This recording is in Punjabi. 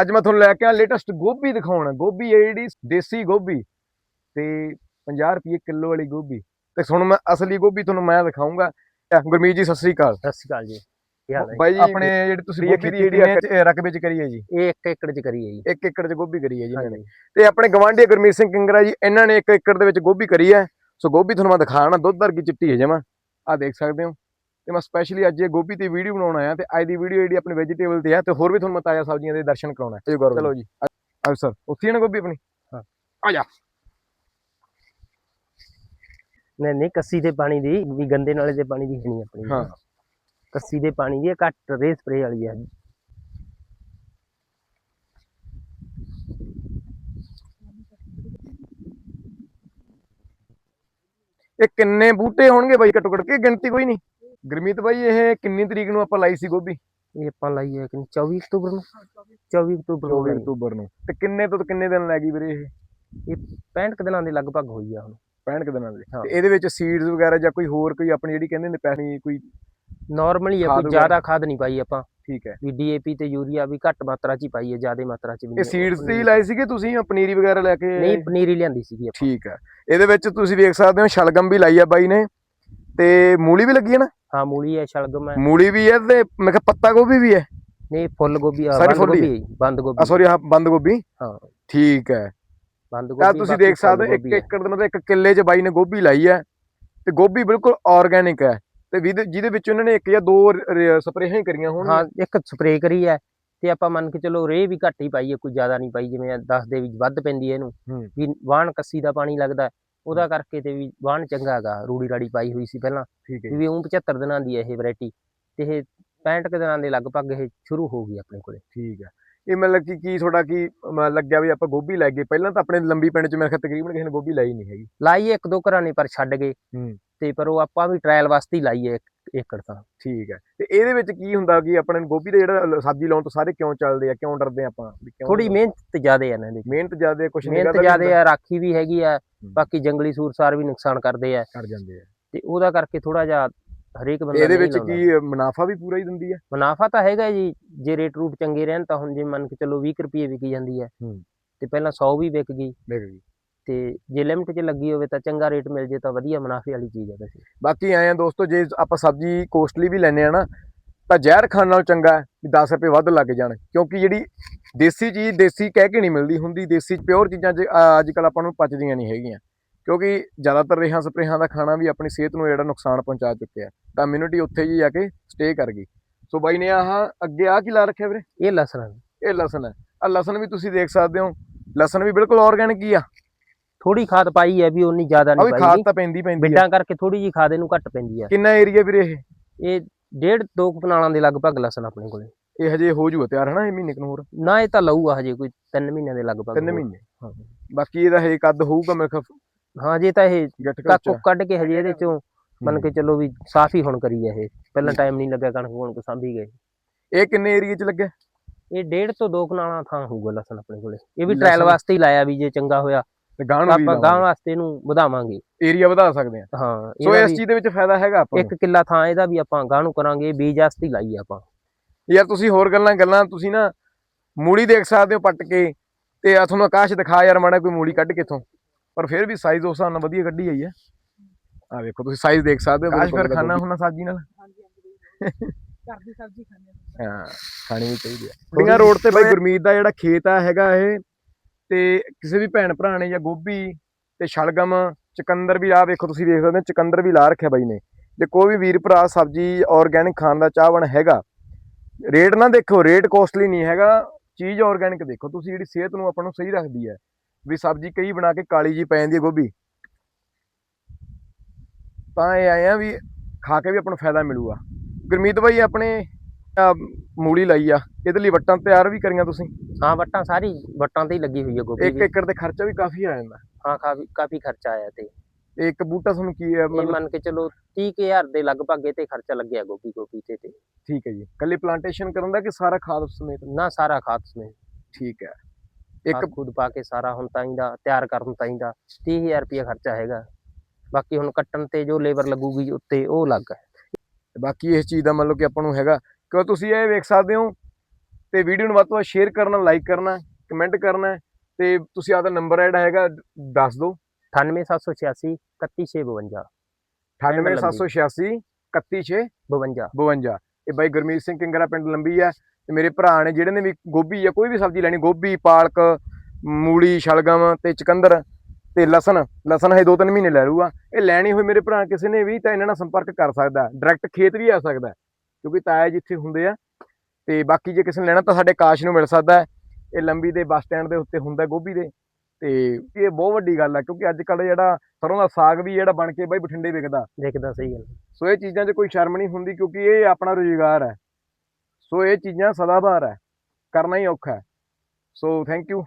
ਅੱਜ ਮੈਂ ਤੁਹਾਨੂੰ ਲੈ ਕੇ ਆ ਲੇਟੈਸਟ ਗੋਭੀ ਦਿਖਾਉਣਾ। ਗੋਭੀ ਹੈ ਜਿਹੜੀ ਦੇਸੀ ਗੋਭੀ। ਤੇ 50 ਰੁਪਏ ਕਿਲੋ ਵਾਲੀ ਗੋਭੀ। ਤੇ ਹੁਣ ਮੈਂ ਅਸਲੀ ਗੋਭੀ ਤੁਹਾਨੂੰ ਮੈਂ ਦਿਖਾਉਂਗਾ ਗੁਰਮੀਤ ਜੀ ਸਤਿ ਸ੍ਰੀ ਅਕਾਲ। ਸਤਿ ਸ਼੍ਰੀ ਅਕਾਲ ਜੀ। ਕੀ ਹਾਲ ਹੈ? ਬਾਈ ਜੀ ਆਪਣੇ ਜਿਹੜੀ ਤੁਸੀਂ ਗੋਭੀ ਦੀ ਜਿਹੜੀ ਰਕਬੇ ਚ ਕਰੀ ਹੈ ਜੀ। ਇਹ 1 ਏਕੜ ਚ ਕਰੀ ਹੈ ਜੀ। ਇੱਕ ਏਕੜ ਚ ਗੋਭੀ ਕਰੀ ਹੈ ਜੀ ਇਹਨਾਂ ਨੇ। ਤੇ ਆਪਣੇ ਗਵਾਂਢੀ ਗੁਰਮੀਤ ਸਿੰਘ ਕਿੰਗਰਾ ਜੀ ਇਹਨਾਂ ਨੇ ਇੱਕ ਏਕੜ ਦੇ ਵਿੱਚ ਗੋਭੀ ਕਰੀ ਹੈ। ਸੋ ਗੋਭੀ ਤੁਹਾਨੂੰ ਮੈਂ ਦਿਖਾਣਾ ਦੁੱਧ ਵਰਗੀ ਚਿੱਟੀ ਹੈ ਜਮਾ। ਆ ਦੇਖ ਸਕਦੇ ਹੋ। ਤੇ ਮੈਂ ਸਪੈਸ਼ਲੀ ਅੱਜ ਇਹ ਗੋਭੀ ਤੇ ਵੀਡੀਓ ਬਣਾਉਣ ਆਇਆ ਤੇ ਅੱਜ ਦੀ ਵੀਡੀਓ ਜਿਹੜੀ ਆਪਣੀ ਵੈਜੀਟੇਬਲ ਤੇ ਹੈ ਤੇ ਹੋਰ ਵੀ ਤੁਹਾਨੂੰ ਮੈਂ ਤਾਜ਼ਾ ਸਬਜ਼ੀਆਂ ਦੇ ਦਰਸ਼ਨ ਕਰਾਉਣਾ ਹੈ। ਚਲੋ ਜੀ। ਆਓ ਸਰ ਉੱਥੇ ਨਾ ਗੋਭੀ ਆਪਣੀ? ਹਾਂ। ਆ ਜਾ। ਨਹੀਂ ਨਹੀਂ ਕੱਸੀ ਦੇ ਪਾਣੀ ਦੀ ਵੀ ਗੰਦੇ ਨਾਲੇ ਦੇ ਪਾਣੀ ਦੀ ਨਹੀਂ ਆਪਣੀ। ਹਾਂ। ਕੱਸੀ ਦੇ ਪਾਣੀ ਦੀ ਘੱਟ ਰੇ ਸਪਰੇ ਵਾਲੀ ਹੈ ਇਹ ਕਿੰਨੇ ਬੂਟੇ ਹੋਣਗੇ ਬਾਈ ਘੱਟੋ ਘੱਟ? ਕੇ ਗਿਣਤੀ ਕੋਈ ਨਹੀਂ? ਗੁਰਮੀਤ ਬਾਈ ਇਹ ਕਿੰਨੀ ਤਰੀਕ ਨੂੰ ਆਪਾਂ ਲਾਈ ਸੀ ਗੋਭੀ? ਇਹ ਆਪਾਂ ਲਾਈ ਹੈ ਕਿ 24 ਅਕਤੂਬਰ ਨੂੰ। 24 ਅਕਤੂਬਰ ਨੂੰ 24 ਲਾਈ। ਅਕਤੂਬਰ ਨੂੰ। ਤੇ ਕਿੰਨੇ ਤੋਂ ਕਿੰਨੇ ਦਿਨ ਲੱਗੀ ਵੀਰੇ ਇਹ? ਇਹ 65 ਕੁ ਦਿਨਾਂ ਦੇ ਲਗਭਗ ਹੋਈ ਆ ਹੁਣ। 65 ਕੁ ਦਿਨਾਂ ਦੇ। ਤੇ ਇਹਦੇ ਵਿੱਚ ਸੀਡਸ ਵਗੈਰਾ ਜਾਂ ਕੋਈ ਹੋਰ ਕੋਈ ਆਪਣੀ ਜਿਹੜੀ ਕਹਿੰਦੇ ਨੇ ਪੈਣੀ ਕੋਈ ਨਾਰਮਲੀ ਖਾਦ ਕੋਈ? ਜ਼ਿਆਦਾ ਖਾਦ ਨਹੀਂ ਪਾਈ ਆਪਾਂ। ਠੀਕ ਹੈ। ਵੀ ਡੀਏਪੀ ਤੇ ਯੂਰੀਆ ਵੀ ਘੱਟ ਮਾਤਰਾ ਚ ਹੀ ਪਾਈ ਹੈ ਜ਼ਿਆਦਾ ਮਾਤਰਾ ਚ ਵੀ ਇਹ ਨਹੀਂ। ਸੀਡਸ ਤੇ ਹੀ ਲਾਏ ਸੀਗੇ ਤੁਸੀਂ ਪਨੀਰੀ ਵਗੈਰਾ ਲੈ ਕੇ? ਨਹੀਂ ਪਨੀਰੀ ਲਿਆਂਦੀ ਸੀਗੀ ਆਪਾਂ। ਠੀਕ ਹੈ। ਇਹਦੇ ਵਿੱਚ ਤੁਸੀਂ ਵੇਖ ਸਕਦੇ ਹੋ ਸ਼ਲਗਮ ਵੀ ਲਾਈ ਆ ਬਾਈ ਨੇ। ਤੇ ਮੂਲੀ ਵੀ ਲੱਗੀ ਹੈ ਨਾ? ਹਾਂ ਮੂਲੀ ਹੈ ਸ਼ਲਗਮ ਹੈ ਮੂਲੀ ਵੀ ਹੈ ਤੇ ਮੈਂ ਕਿਹਾ ਪੱਤਾ ਗੋਭੀ ਵੀ ਹੈ? ਨਹੀਂ ਫੁੱਲ ਗੋਭੀ ਆ ਬੰਦ ਗੋਭੀ ਬੰਦ ਆ ਗੋਭੀ। ਸੌਰੀ ਹਾਂ ਬੰਦ ਗੋਭੀ। ਹਾਂ। ਠੀਕ ਹੈ। ਬੰਦ ਤਾਂ ਗੋਭੀ ਤੁਸੀਂ ਬਾਕੀ ਦੇਖ ਸਕਦੇ ਹੋ ਇੱਕ। ਏਕੜ ਦੇ ਮਤਲਬ ਇੱਕ ਕਿੱਲੇ 'ਚ ਬਾਈ ਨੇ ਗੋਭੀ ਲਾਈ ਹੈ ਤੇ ਗੋਭੀ ਬਿਲਕੁਲ ਆਰਗੈਨਿਕ ਹੈ ਤੇ ਜਿਹਦੇ ਵਿੱਚ ਉਹਨਾਂ ਨੇ ਇੱਕ ਜਾਂ ਦੋ ਸਪਰੇਹਾਂ ਹੀ ਕਰੀਆਂ ਹੋਣ ਹਾਂ ਇੱਕ ਸਪਰੇਅ ਕਰੀ ਹੈ ਤੇ ਆਪਾਂ ਮੰਨ ਕੇ ਚਲੋ ਰੇ ਵੀ ਘੱਟ ਹੀ ਪਾਈ ਹੈ ਕੋਈ ਜ਼ਿਆਦਾ ਨਹੀਂ ਪਾਈ ਜਿਵੇਂ 10 ਦੇ ਵਿੱਚ ਵੱਧ ਪੈਂਦੀ ਹੈ ਇਹਨੂੰ। ਵੀ ਵਾਹਣ ਕੱਸੀ ਦਾ ਪਾਣੀ ਲੱਗਦਾ ਉਹਦਾ ਕਰਕੇ ਤੇ ਵੀ ਵਾਹਣ ਚੰਗਾ ਹੈਗਾ ਰੂੜੀ ਰਾੜੀ ਪਾਈ ਹੋਈ ਸੀ ਪਹਿਲਾਂ ਠੀਕ ਹੈ। ਵੀ ਉਹ 75 ਦਿਨਾਂ ਦੀ ਹੈ ਇਹ ਵੈਰਾਈਟੀ ਤੇ ਇਹ 65 ਕੁ ਦਿਨਾਂ ਦੇ ਲਗਭਗ ਇਹ ਸ਼ੁਰੂ ਹੋ ਗਈ ਆਪਣੇ ਕੋਲੇ। ਠੀਕ ਹੈ। ਇਹ ਮਤਲਬ ਕਿ ਕੀ ਤੁਹਾਡਾ ਕੀ ਲੱਗਿਆ ਵੀ ਆਪਾਂ ਗੋਭੀ ਲੈ ਗਏ? ਪਹਿਲਾਂ ਤਾਂ ਆਪਣੇ ਲੰਬੀ ਪਿੰਡ 'ਚ ਮੇਰੇ ਖਿਆਲ ਤਕਰੀਬਨ ਕਿਸੇ ਨੇ ਗੋਭੀ ਲਾਈ ਨਹੀਂ ਹੈਗੀ। ਲਾਈ ਇੱਕ ਦੋ ਘਰਾਂ ਨੇ ਪਰ ਛੱਡ ਗਏ। ਤੇ ਪਰ ਉਹ ਆਪਾਂ ਵੀ ਟ੍ਰਾਇਲ ਵਾਸਤੇ ਹੀ ਲਾਈ ਹੈ ਇੱਕ ਏਕੜ ਤਾਂ। ਠੀਕ ਹੈ। ਤੇ ਇਹਦੇ ਵਿੱਚ ਕੀ ਹੁੰਦਾ ਕਿ ਆਪਣੇ ਗੋਭੀ ਦਾ ਜਿਹੜਾ ਸਬਜ਼ੀ ਲਾਉਣ ਤੋਂ ਸਾਰੇ ਕਿਉਂ ਚੱਲਦੇ ਆ ਕਿਉਂ ਡਰਦੇ ਆ ਆਪਾਂ? ਥੋੜੀ ਮਿਹਨਤ ਜ਼ਿਆਦਾ ਹੈ ਇਹਨਾਂ ਦੀ। ਮਿਹਨਤ ਜ਼ਿਆਦਾ ਕੁਝ ਨਹੀਂ ਮਿਹਨਤ ਜ਼ਿਆਦਾ ਰਾਖੀ ਵੀ ਹੈਗੀ ਆ ਬਾਕੀ ਜੰਗਲੀ ਸੂਰਸਾਰ ਵੀ ਨੁਕਸਾਨ ਕਰਦੇ ਆ। ਕਰ ਜਾਂਦੇ ਆ। ਤੇ ਉਹਦਾ ਕਰਕੇ ਥੋੜਾ ਜਿਹਾ ਹਰੇਕ ਬੰਦਾ ਇਹਦੇ ਵਿੱਚ। ਕੀ ਮੁਨਾਫਾ ਵੀ ਪੂਰਾ ਹੀ ਦਿੰਦੀ ਹੈ ਮੁਨਾਫਾ ਤਾਂ ਹੈਗਾ ਜੀ ਜੇ ਰੇਟ ਰੂਟ ਚੰਗੇ ਰਹਿਣ ਤਾਂ ਹੁਣ ਜੇ ਮੰਨ ਕੇ ਚੱਲੋ 20 ਰੁਪਏ ਵਿਕੀ ਜਾਂਦੀ ਹੈ। ਤੇ ਪਹਿਲਾਂ 100 ਵੀ ਵਿਕ ਗਈ। ਦੇਖ ਜੀ ਤੇ ਜੇ ਲਿਮਟ 'ਚ ਲੱਗੀ ਹੋਵੇ ਤਾਂ ਚੰਗਾ ਰੇਟ ਮਿਲ ਜੇ ਤਾਂ ਵਧੀਆ ਮੁਨਾਫੇ ਵਾਲੀ ਚੀਜ਼ ਹੈ ਵੈਸੇ। ਬਾਕੀ ਆਏ ਆ ਦੋਸਤੋ ਜੇ ਆਪਾਂ ਸਬਜ਼ੀ ਕੋਸਟਲੀ ਵੀ ਲੈਨੇ ਆ ਨਾ ਤਾਂ ਜ਼ਹਿਰ ਖਾਣ ਨਾਲ ਚੰਗਾ ਹੈ ਵੀ 10 ਰੁਪਏ ਵੱਧ ਲੱਗ ਜਾਣ ਕਿਉਂਕਿ ਜਿਹੜੀ ਦੇਸੀ ਚੀਜ਼ ਦੇਸੀ ਕਹਿ ਕੇ ਨਹੀਂ ਮਿਲਦੀ ਹੁੰਦੀ ਦੇਸੀ ਪਿਓਰ ਚੀਜ਼ਾਂ ਅੱਜ ਕੱਲ ਆਪਾਂ ਨੂੰ ਪਚਦੀਆਂ ਨਹੀਂ ਹੈਗੀਆਂ ਕਿਉਂਕਿ ਜ਼ਿਆਦਾਤਰ ਰੇਹਾਂ ਸਪਰੇਹਾਂ ਦਾ ਖਾਣਾ ਵੀ ਆਪਣੀ ਸਿਹਤ ਨੂੰ ਜਿਹੜਾ ਨੁਕਸਾਨ ਪਹੁੰਚਾ ਚੁੱਕਿਆ ਤਾਂ ਇਮਿਊਨਿਟੀ ਉੱਥੇ ਹੀ ਜਾ ਕੇ ਸਟੇ ਕਰ ਗਈ। ਸੋ ਬਾਈ ਨੇ ਆਹ ਅੱਗੇ ਆ ਕੀ ਲਾ ਰੱਖਿਆ ਵੀਰੇ? ਇਹ ਲਸਣ। ਇਹ ਲਸਣ ਹੈ। ਆ ਲਸਣ ਵੀ ਤੁਸੀਂ ਦੇਖ ਸਕਦੇ ਹੋ ਲਸਣ ਵੀ ਬਿਲਕੁਲ ਆਰਗੈਨਿਕ ਹੀ ਆ। ਥੋੜੀ ਖਾਦ ਪਾਈ ਹੈ ਵੀ ਉਨੀ ਜ਼ਿਆਦਾ ਨਹੀਂ ਪਾਈ ਖਾਦ। ਤਾਂ ਪੈਂਦੀ ਪੈਂਦੀ ਬਿੱਡਾਂ ਕਰਕੇ ਥੋੜੀ ਜੀ ਖਾਦ ਇਹਨੂੰ ਘੱਟ ਪੈਂਦੀ ਆ ਕਿੰਨਾ ਏਰੀਆ ਵੀਰੇ ਇਹ? ਇਹ ਡੇਢ ਦੋ ਕਨਾਲਾਂ ਦੇ ਲਗਭਗ ਲਸਣ ਆਪਣੇ ਕੋਲੇ। ਇਹ ਹਜੇ ਹੋ ਜੂਗਾ ਤਿਆਰ ਹਨਾ ਇਹ ਮਹੀਨੇ ਕੁ ਨੂੰ ਹੋਰ? ਨਾ ਇਹ ਤਾਂ ਲਊਗਾ ਹਜੇ ਕੋਈ 3 ਮਹੀਨਿਆਂ ਦੇ ਲਗਭਗ ਤਿੰਨ ਹੋਰ। ਮਹੀਨੇ? ਹਾਂ। ਬਾਕੀ ਇਹਦਾ ਹਜੇ ਕੱਦ ਹੋਊਗਾ ਮੇਰੇ ਖਿਆਲ ਹਾਂ ਜੇ ਤਾਂ ਇਹ ਗੱਟ ਕਾਕੂ ਕੱਢ ਕੇ ਹਜੇ ਇਹਦੇ ਚੋਂ ਮੰਨ ਕੇ ਚੱਲੋ ਵੀ ਸਾਫ਼ ਹੀ ਹੁਣ ਕਰੀ ਇਹ। ਪਹਿਲਾਂ। ਟਾਈਮ ਨਹੀਂ ਲੱਗਿਆ ਕਣਕ ਹੋਣ ਕੋ ਸਾਂਭੀ ਗਏ। ਇਹ ਕਿੰਨੇ ਏਰੀਏ ਚ ਲੱਗਿਆ ਇਹ ਡੇਢ ਤੋਂ ਦੋ ਕਨਾਲਾਂ ਥਾਂ ਹੋਊਗਾ ਲਸਣ ਆਪਣੇ ਕੋਲੇ। ਇਹ ਵੀ ਟ੍ਰਾਇਲ ਵਾਸਤੇ ਹੀ ਲਾਇਆ ਵੀ ਜੇ ਚੰਗਾ ਹੋਇਆ ਤੇ ਗਾਂ ਤਾਂ ਨੂੰ ਵੀ ਆਪਾਂ ਗਾਂ ਵਾਸਤੇ ਇਹਨੂੰ ਵਧਾਵਾਂਗੇ। ਏਰੀਆ ਵਧਾ ਸਕਦੇ ਆ ਹਾਂ ਸੋ ਇਸ ਚੀਜ਼ ਦੇ ਵਿੱਚ ਫਾਇਦਾ ਹੈਗਾ ਆਪਾਂ ਇੱਕ ਕਿੱਲਾ ਥਾਂ ਇਹਦਾ ਵੀ ਆਪਾਂ ਗਾਂ ਨੂੰ ਕਰਾਂਗੇ ਬੀਜ ਵਾਸਤੇ ਹੀ ਲਾਈ ਆਪਾਂ। ਯਾਰ ਤੁਸੀਂ ਹੋਰ ਗੱਲਾਂ ਗੱਲਾਂ ਤੁਸੀਂ ਨਾ ਮੂਲੀ ਦੇਖ ਸਕਦੇ ਹੋ ਪੱਟ ਕੇ ਤੇ ਆ ਤੁਹਾਨੂੰ ਆਕਾਸ਼ ਦਿਖਾ ਯਾਰ ਮਾੜਾ ਕੋਈ ਮੂਲੀ ਕੱਢ ਕੇ ਇਥੋਂ। ਪਰ ਫਿਰ ਵੀ ਸਾਈਜ਼ ਉਸ ਨਾਲ ਵਧੀਆ ਕੱਢੀ ਆਈ ਹੈ। ਆ ਵੇਖੋ ਤੁਸੀਂ ਸਾਈਜ਼ ਦੇਖ ਸਕਦੇ ਹੋ ਆਕਾਸ਼ ਫਿਰ ਖਾਣਾ ਹੁੰਦਾ ਸਬਜ਼ੀ ਨਾਲ? ਹਾਂਜੀ ਹਾਂਜੀ ਘਰ ਦੀ ਸਬਜ਼ੀ ਖਾਂਦੇ ਹਾਂ ਹਾਂ ਖਾਣੀ ਵੀ ਚਾਹੀਦੀ ਹੈ। ਕੁੜੀਆਂ ਰੋਡ ਤੇ ਬਾਈ ਗੁਰਮੀਤ ਦਾ ਜਿਹੜਾ ਖੇਤ ਆ ਹੈਗਾ ਇਹ ਤੇ ਕਿਸੇ ਵੀ ਭੈਣ ਭਰਾ ਨੇ ਜਾਂ ਗੋਭੀ ਤੇ ਸ਼ਲਗਮ, ਚਕੰਦਰ ਵੀ ਆ ਵੇਖੋ ਤੁਸੀਂ ਦੇਖ ਸਕਦੇ ਹੋ, ਚਕੰਦਰ ਵੀ ਲਾ ਰੱਖਿਆ ਬਾਈ ਨੇ। ਜੇ ਕੋਈ ਵੀ ਵੀਰ ਭਰਾ ਸਬਜ਼ੀ ਆਰਗੈਨਿਕ ਖਾਣ ਦਾ ਚਾਹਵਣ ਹੈਗਾ ਰੇਟ ਨਾ ਦੇਖੋ ਰੇਟ ਕੋਸਟਲੀ ਨਹੀਂ ਹੈਗਾ, ਚੀਜ਼ ਆਰਗੈਨਿਕ ਦੇਖੋ। ਤੁਸੀਂ ਜਿਹੜੀ ਸਿਹਤ ਨੂੰ ਆਪਾਂ ਨੂੰ ਸਹੀ ਰੱਖਦੀ ਹੈ, ਵੀ ਸਬਜ਼ੀ ਕਈ ਬਣਾ ਕੇ ਕਾਲੀ ਜੀ ਪੈ ਜਾਂਦੀ ਹੈ ਗੋਭੀ, ਤਾਂ ਇਹ ਆਏ ਆ ਵੀ ਖਾ ਕੇ ਵੀ ਆਪਾਂ ਨੂੰ ਫਾਇਦਾ ਮਿਲੂਗਾ। ਗੁਰਮੀਤ ਬਾਈ, ਆਪਣੇ ਆਹ ਮੂਲੀ ਲਾਈ ਆ ਇਹਦੇ ਲਈ ਵੱਟਾਂ ਤਿਆਰ ਵੀ ਕਰੀਆਂ ਤੁਸੀਂ? ਹਾਂ ਵੱਟਾਂ ਸਾਰੀ ਵੱਟਾਂ ਤੇ ਹੀ ਲੱਗੀ ਹੋਈ ਹੈ ਗੋਭੀ ਇੱਕ ਏਕੜ ਦੇ ਖਰਚਾ ਵੀ ਕਾਫੀ ਆ ਜਾਂਦਾ। ਹਾਂ ਕਾਫੀ ਕਾਫੀ ਖਰਚਾ ਆਇਆ ਤੇ। ਤੇ ਇੱਕ ਬੂਟਾ ਤੁਹਾਨੂੰ ਕੀ ਹੈ ਮਤਲਬ? ਮੰਨ ਕੇ ਚਲੋ 30000 ਦੇ ਲਗਭਗ ਇਹ ਤੇ ਖਰਚਾ ਲੱਗਿਆ ਗੋਭੀ ਗੋਭੀ ਤੇ ਤੇ। ਠੀਕ ਹੈ ਜੀ। ਕੱਲੀ ਪਲਾਂਟੇਸ਼ਨ ਕਰਨ ਦਾ ਕਿ ਸਾਰਾ ਖਾਦ ਸਮੇਤ? ਨਾ ਸਾਰਾ ਖਾਦ ਸਮੇਤ। ਠੀਕ ਹੈ। ਇੱਕ ਖੁਦ ਪਾ ਕੇ ਸਾਰਾ ਹੁਣ ਤਾਈਂ ਦਾ ਤਿਆਰ ਕਰਨ ਤਾਈਂ ਦਾ 30000 ਰੁਪਏ ਖਰਚਾ ਹੈਗਾ। ਬਾਕੀ ਹੁਣ ਕੱਟਣ ਤੇ ਜੋ ਲੇਬਰ ਲੱਗੂਗੀ ਉੱਤੇ ਉਹ ਅਲੱਗ ਹੈ। ਬਾਕੀ ਇਸ ਚੀਜ਼ ਦਾ ਮਤਲਬ ਕਿ ਆਪਾਂ ਨੂੰ ਹੈਗਾ ਕਿਉਂ ਤੁਸੀਂ ਇਹ ਵੇਖ ਸਕਦੇ ਹੋ? ਤੇ ਵੀਡੀਓ ਨੂੰ ਵੱਧ ਤੋਂ ਵੱਧ ਸ਼ੇਅਰ ਕਰਨਾ ਲਾਈਕ ਕਰਨਾ ਕਮੈਂਟ ਕਰਨਾ ਤੇ ਤੁਸੀਂ ਆਪਦਾ ਨੰਬਰ ਜਿਹੜਾ ਹੈਗਾ ਦੱਸ ਦਿਓ। 98786 31652 98786 31652 52 ਇਹ ਬਾਈ ਗੁਰਮੀਤ ਸਿੰਘ ਕਿੰਗਰਾ ਪਿੰਡ ਲੰਬੀ ਆ ਤੇ ਮੇਰੇ ਭਰਾ ਨੇ ਜਿਹੜੇ ਨੇ ਵੀ ਗੋਭੀ ਜਾਂ ਕੋਈ ਵੀ ਸਬਜ਼ੀ ਲੈਣੀ ਗੋਭੀ ਪਾਲਕ ਮੂਲੀ ਸ਼ਲਗਮ ਤੇ ਚਕੰਦਰ ਤੇ ਲਸਣ ਲਸਣ ਹੈ 2-3 ਮਹੀਨੇ ਲੈ ਲੂਗਾ ਇਹ ਲੈਣੀ ਹੋਈ ਮੇਰੇ ਭਰਾ ਕਿਸੇ ਨੇ ਵੀ ਤਾਂ ਇਹਨਾਂ ਨਾਲ ਸੰਪਰਕ ਕਰ ਸਕਦਾ ਡਾਇਰੈਕਟ ਖੇਤ ਵੀ ਆ ਸਕਦਾ। ਕਿਉਂਕਿ ਤਾਇਆ ਜਿੱਥੇ ਹੁੰਦੇ ਆ। ਤੇ ਬਾਕੀ ਜੇ ਕਿਸੇ ਨੇ ਲੈਣਾ ਤਾਂ ਸਾਡੇ ਕਾਸ਼ ਨੂੰ ਮਿਲ ਸਕਦਾ। ਇਹ ਲੰਬੀ ਦੇ ਬੱਸ ਸਟੈਂਡ ਦੇ ਉੱਤੇ ਹੁੰਦਾ ਗੋਭੀ ਦੇ। ਤੇ ਇਹ ਬਹੁਤ ਵੱਡੀ ਗੱਲ ਹੈ ਕਿਉਂਕਿ ਅੱਜ ਕੱਲ ਜਿਹੜਾ ਸਰੋਂ ਦਾ ਸਾਗ ਵੀ ਜਿਹੜਾ ਬਣ ਕੇ ਬਾਈ ਬਠਿੰਡੇ ਵਿਕਦਾ। ਦੇਖਦਾ ਸਹੀ ਗੱਲ। ਸੋ ਇਹ ਚੀਜ਼ਾਂ 'ਚ ਕੋਈ ਸ਼ਰਮ ਨਹੀਂ ਹੁੰਦੀ ਕਿਉਂਕਿ ਇਹ ਆਪਣਾ ਰੁਜ਼ਗਾਰ ਹੈ। ਸੋ ਇਹ ਚੀਜ਼ਾਂ ਸਦਾਬਹਾਰ ਹੈ। ਕਰਨਾ ਹੀ ਔਖਾ ਹੈ। So thank you